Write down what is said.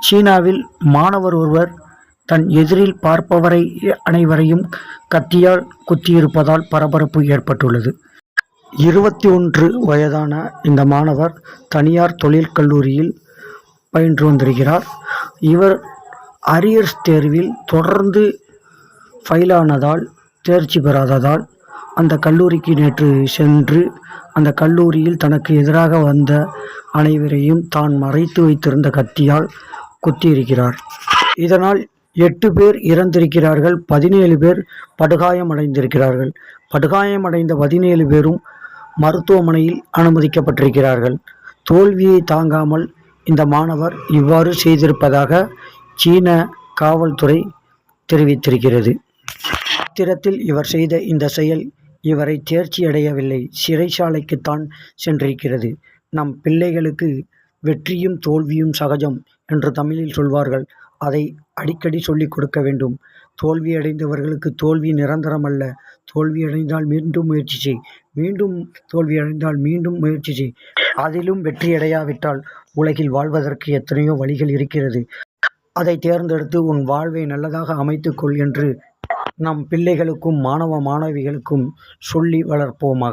சீனாவில் மாணவர் ஒருவர் தன் எதிரில் பார்ப்பவரை அனைவரையும் கத்தியால் குத்தியிருப்பதால் பரபரப்பு ஏற்பட்டுள்ளது. இருபத்தி ஒன்று வயதான இந்த மாணவர் தனியார் தொழில் கல்லூரியில் பயின்று வந்திருக்கிறார். இவர் அரியர்ஸ் தேர்வில் தொடர்ந்து ஃபெயிலானதால் தேர்ச்சி பெறாததால் அந்த கல்லூரிக்கு நேற்று சென்று அந்த கல்லூரியில் தனக்கு எதிராக வந்த அனைவரையும் தான் மறைத்து வைத்திருந்த கத்தியால் குத்தியிருக்கிறார். இதனால் எட்டு பேர் இறந்திருக்கிறார்கள் பதினேழு பேர் படுகாயமடைந்திருக்கிறார்கள். படுகாயமடைந்த பதினேழு பேரும் மருத்துவமனையில் அனுமதிக்கப்பட்டிருக்கிறார்கள். தோல்வியை தாங்காமல் இந்த மாணவர் இவ்வாறு செய்திருப்பதாக சீன காவல்துறை தெரிவித்திருக்கிறது. ஆத்திரத்தில் இவர் செய்த இந்த செயல் இவரை தேர்ச்சியடையவில்லை சிறைச்சாலைக்குத்தான் சென்றிருக்கிறது. நம் பிள்ளைகளுக்கு வெற்றியும் தோல்வியும் சகஜம் என்று தமிழில் சொல்வார்கள். அதை அடிக்கடி சொல்லிக் கொடுக்க வேண்டும். தோல்வியடைந்தவர்களுக்கு தோல்வி நிரந்தரம் அல்ல தோல்வி தோல்வியடைந்தால் மீண்டும் முயற்சி செய். மீண்டும் தோல்வியடைந்தால் மீண்டும் முயற்சி செய். அதிலும் வெற்றியடையாவிட்டால் உலகில் வாழ்வதற்கு எத்தனையோ வழிகள் இருக்கிறது. அதை தேர்ந்தெடுத்து உன் வாழ்வை நல்லதாக அமைத்துக்கொள் என்று நம் பிள்ளைகளுக்கும் மாணவ மாணவிகளுக்கும் சொல்லி வளர்ப்போமாக.